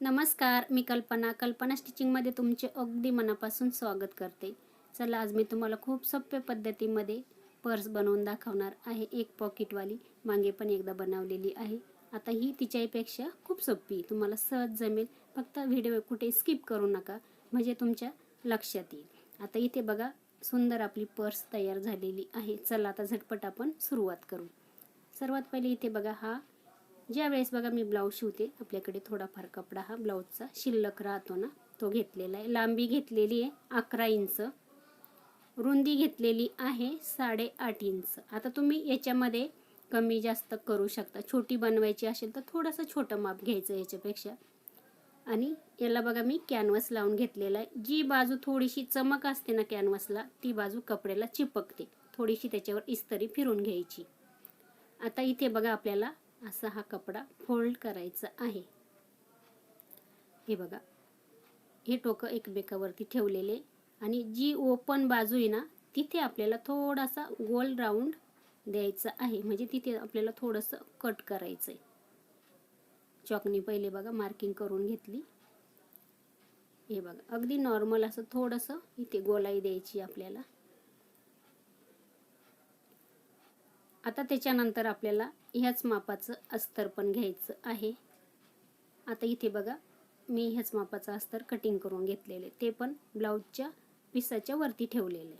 नमस्कार मी कल्पना. कल्पना स्टिचिंगमध्ये तुमचे अगदी मनापासून स्वागत करते. चला आज मी तुम्हाला खूप सोप्या पद्धतीमध्ये पर्स बनवून दाखवणार आहे. एक पॉकेटवाली मागे पण एकदा बनवलेली आहे. आता ही तिच्यापेक्षा खूप सोपी. तुम्हाला सहज जमेल. फक्त व्हिडिओ कुठे स्किप करू नका. म्हणजे तुमच्या लक्षात येईल. आता इथे बघा सुंदर आपली पर्स तयार झालेली आहे. चला आता झटपट आपण सुरुवात करू. सर्वात पहिले इथे बघा हा ज्यावेळेस बघा मी ब्लाऊज शिवते आपल्याकडे थोडाफार कपडा हा ब्लाऊजचा शिल्लक राहतो ना तो घेतलेला आहे. लांबी घेतलेली आहे अकरा इंच. रुंदी घेतलेली आहे साडेआठ इंच. आता तुम्ही याच्यामध्ये कमी जास्त करू शकता. छोटी बनवायची असेल तर थोडंसं छोटं माप घ्यायचं याच्यापेक्षा. आणि याला बघा मी कॅनव्हस लावून घेतलेला आहे. जी बाजू थोडीशी चमक असते ना कॅनव्हसला ती बाजू कपड्याला चिपकते. थोडीशी त्याच्यावर इस्तरी फिरून घ्यायची. आता इथे बघा आपल्याला असा हा कपडा फोल्ड करायचा आहे. हे बघा. हे टोकं एकमेकावरती ठेवलेले आणि जी ओपन बाजू आहे ना तिथे आपल्याला थोडासा गोल राऊंड द्यायचा आहे. म्हणजे तिथे आपल्याला थोडंसं कट करायचं आहे चॉकनी पहिले बघा मार्किंग करून घेतली. हे बघा. अगदी नॉर्मल असं थोडंसं इथे गोलाई द्यायची आपल्याला. आता त्याच्यानंतर आपल्याला ह्याच मापाचं अस्तर पण घ्यायचं आहे. आता इथे बघा मी ह्याच मापाचं अस्तर कटिंग करून घेतलेले ते पण ब्लाऊजच्या पिसाच्या वरती ठेवलेले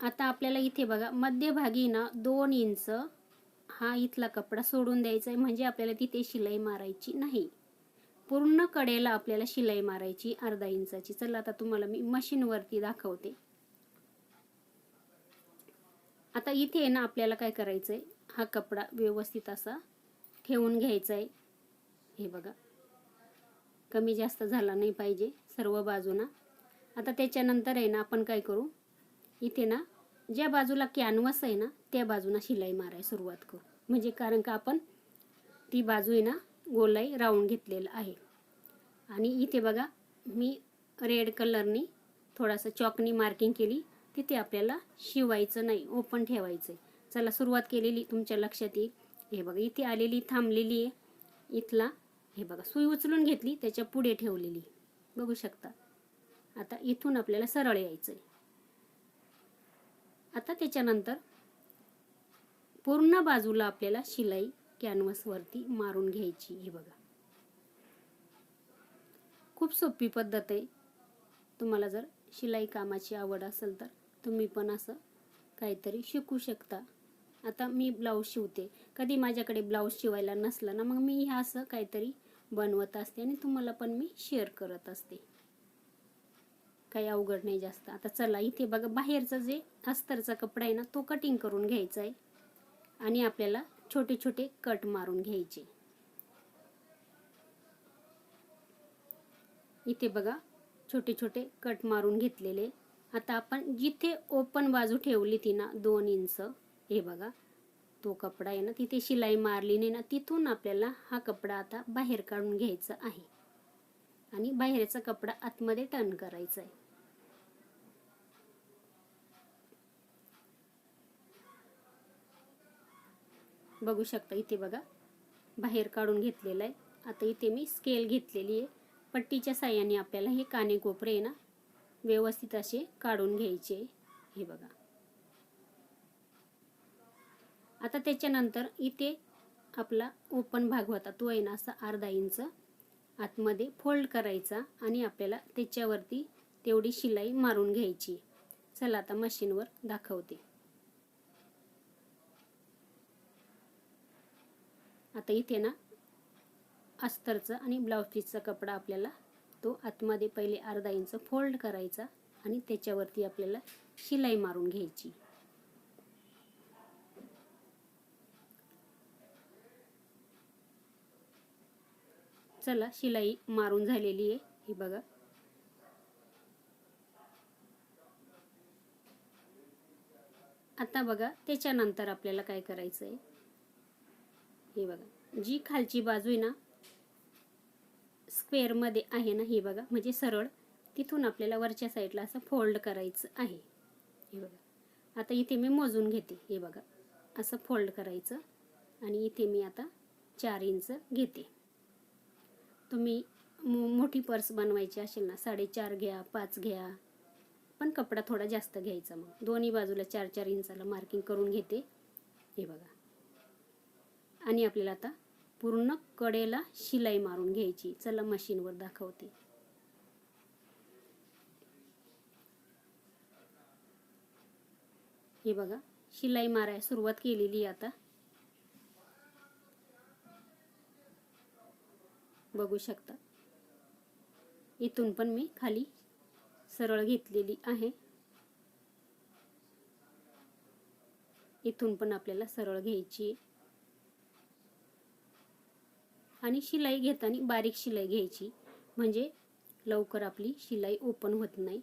आता आपल्याला इथे बघा मध्यभागी ना दोन इंच हा इथला कपडा सोडून द्यायचा आहे. म्हणजे आपल्याला तिथे शिलाई मारायची नाही. पूर्ण कडेला आपल्याला शिलाई मारायची अर्धा इंचाची चला आता तुम्हाला मी मशीनवरती दाखवते. आता इथे आहे ना आपल्याला काय करायचं आहे हा कपडा व्यवस्थित असा ठेवून घ्यायचा आहे हे बघा. कमी जास्त झाला नाही पाहिजे सर्व बाजूना. आता त्याच्यानंतर आहे ना आपण काय करू? इथे ना ज्या बाजूला कॅनव्हस आहे ना त्या बाजूला शिलाई माराय सुरुवात करू. म्हणजे कारण का आपण ती बाजू आहे ना गोलाई राऊंड घेतलेलं आहे. आणि इथे बघा मी रेड कलरनी थोडासा चॉकनी मार्किंग केली. तिथे आपल्याला शिवायचं नाही ओपन ठेवायचं आहे चला सुरुवात केलेली तुमच्या लक्षात येईल. हे बघा इथे आलेली थांबलेली आहे. इथला हे बघा सुई उचलून घेतली त्याच्या पुढे ठेवलेली. बघू शकता. आता इथून आपल्याला सरळ यायचं आहे आता त्याच्यानंतर पूर्ण बाजूला आपल्याला शिलाई कॅनव्हसवरती मारून घ्यायची. हे बघा. खूप सोपी पद्धत आहे. तुम्हाला जर शिलाई कामाची आवड असेल तर तुम्ही पण असं काहीतरी शिकू शकता. आता मी ब्लाऊज शिवते. कधी माझ्याकडे ब्लाऊज शिवायला नसला ना मग मी ह्या असं काहीतरी बनवत असते आणि तुम्हाला पण मी शेअर करत असते. काही अवघड नाही जास्त. आता चला इथे बघा बाहेरचा जे अस्तरचा कपडा आहे ना तो कटिंग करून घ्यायचा आहे. आणि आपल्याला छोटे छोटे कट मारून घ्यायचे. इथे बघा छोटे छोटे कट मारून घेतलेले. आता आपण जिथे ओपन बाजू ठेवली ती ना दोन इंच हे बघा. तो कपडा आहे ना तिथे शिलाई मारली नाही ना तिथून आपल्याला हा कपडा आता बाहेर काढून घ्यायचा आहे. आणि बाहेरचा कपडा आतमध्ये टर्न करायचा आहे. बघू शकता इथे बघा बाहेर काढून घेतलेलं आहे. आता इथे मी स्केल घेतलेली आहे. पट्टीच्या साह्याने आपल्याला हे काने कोपरे आहे ना व्यवस्थित असे काढून घ्यायचे. हे बघा. आता त्याच्यानंतर इथे आपला ओपन भाग होता. तो आहे ना असा अर्धा इंच आतमध्ये फोल्ड करायचा आणि आपल्याला त्याच्यावरती तेवढी शिलाई मारून घ्यायची. चला आता मशीनवर दाखवते. आता इथे ना अस्तरचा आणि ब्लाऊज पीसचा कपडा आपल्याला तो आतमध्ये पहिले अर्धा इंच फोल्ड करायचा आणि त्याच्यावरती आपल्याला शिलाई मारून घ्यायची. चला शिलाई मारून झालेली आहे. ही बघा. आता बघा त्याच्यानंतर आपल्याला काय करायचं आहे हे बघा. जी खालची बाजू आहे ना स्क्वेअरमध्ये आहे ना हे बघा. म्हणजे सरळ तिथून आपल्याला वरच्या साईडला असं फोल्ड करायचं आहे. हे बघा. आता इथे मी मोजून घेते. हे बघा. असं फोल्ड करायचं आणि इथे मी आता चार इंच घेते. तुम्ही मो मोठी पर्स बनवायची असेल ना साडेचार घ्या पाच घ्या. पण कपडा थोडा जास्त घ्यायचा मग. दोन्ही बाजूला चार चार इंचाला मार्किंग करून घेते. हे बघा. आणि आपल्याला आता पूर्ण कडेला शिलाई मारून घ्यायची. चला मशीनवर दाखवते. हे बघा शिलाई माराय सुरुवात केलेली आता. बघू शकता. इथून पण मी खाली सरळ घेतलेली आहे. इथून पण आपल्याला सरळ घ्यायची आहे. आणि शिलाई घेताना बारीक शिलाई घ्यायची. म्हणजे लवकर आपली शिलाई ओपन होत नाही.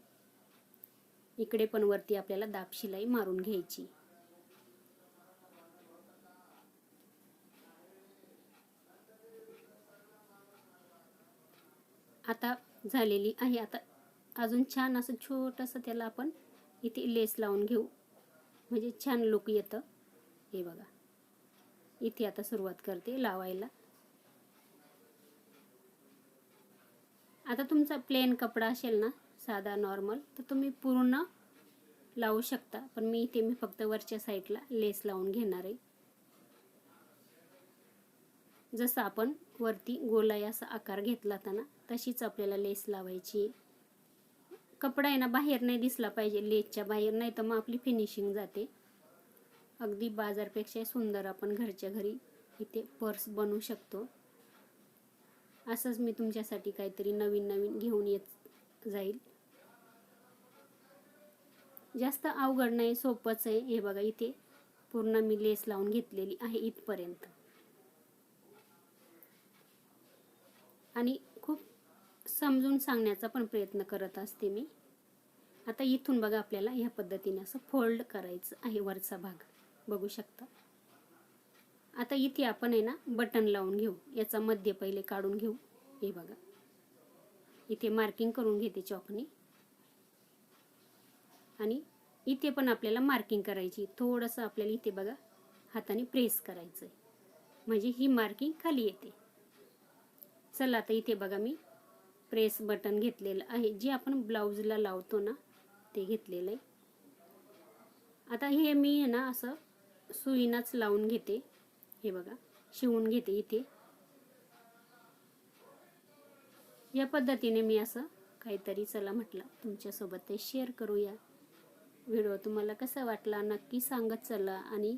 इकडे पण वरती आपल्याला दाब शिलाई मारून घ्यायची. आता झालेली आहे. आता अजून छान असं छोटंसं त्याला आपण इथे लेस लावून घेऊ. म्हणजे छान लुक येतं. हे बघा. इथे आता सुरुवात करते लावायला. आता तुमचा प्लेन कपडा असेल ना साधा नॉर्मल तर तुम्ही पूर्ण लावू शकता. पण मी इथे मी फक्त वरच्या साईडला लेस लावून घेणार आहे. जसं आपण वरती गोलाई असा आकार घेतला होता ना तशीच आपल्याला लेस लावायची. कपडा आहे ना बाहेर नाही दिसला पाहिजे लेसच्या बाहेर नाही तर मग आपली फिनिशिंग जाते. अगदी बाजारपेक्षा सुंदर आपण घरच्या घरी इथे पर्स बनवू शकतो. असंच मी तुमच्यासाठी काहीतरी नवीन नवीन घेऊन येत जाईल. जास्त अवघड नाही सोपंच आहे. हे बघा इथे पूर्ण मी लेस लावून घेतलेली आहे इथपर्यंत. आणि खूप समजून सांगण्याचा पण प्रयत्न करत असते मी. आता इथून बघा आपल्याला ह्या पद्धतीने असं फोल्ड करायचं आहे वरचा भाग. बघू शकता. आता इथे आपण आहे ना बटन लावून घेऊ. याचा मध्य पहिले काढून घेऊ. हे बघा. इथे मार्किंग करून घेते चॉकने आणि इथे पण आपल्याला मार्किंग करायची. थोडंसं आपल्याला इथे बघा हाताने प्रेस करायचं म्हणजे ही मार्किंग खाली येते. चला आता इथे बघा मी प्रेस बटन घेतलेलं आहे. जे आपण ब्लाऊजला लावतो ना ते घेतलेलं आहे. आता हे मी ना असं सुईनाच लावून घेते. हे बघा शिवून घेते इथे. या पद्धतीने मी असं काहीतरी चला म्हटलं. तुमच्यासोबत ते शेअर करूया. व्हिडिओ तुम्हाला कसा वाटला नक्की सांगत चला. आणि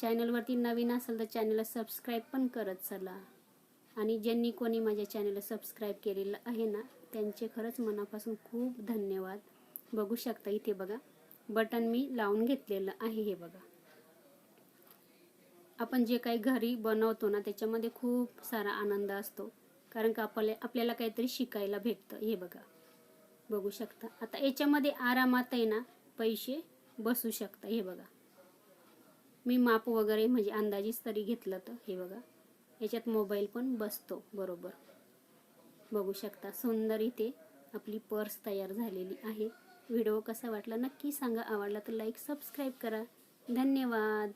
चॅनलवरती नवीन असेल तर चॅनलला सबस्क्राईब पण करत चला. आणि ज्यांनी कोणी माझ्या चॅनलला सबस्क्राईब केलेलं आहे ना त्यांचे खरंच मनापासून खूप धन्यवाद. बघू शकता इथे बघा बटन मी लावून घेतलेलं आहे हे बघा. आपण जे काही घरी बनवतो ना त्याच्यामध्ये खूप सारा आनंद असतो. कारण का आपल्या आपल्याला काहीतरी शिकायला भेटतं. हे बघा. बघू शकता. आता याच्यामध्ये आरामात आहे ना पैसे बसू शकता. हे बघा. मी माप वगैरे म्हणजे अंदाजेच तरी घेतलं तर. हे बघा. याच्यात मोबाईल पण बसतो. बरोबर. बघू शकता. सुंदर इथे आपली पर्स तयार झालेली आहे. व्हिडिओ कसा वाटला नक्की सांगा. आवडला तर लाईक सबस्क्राईब करा. धन्यवाद.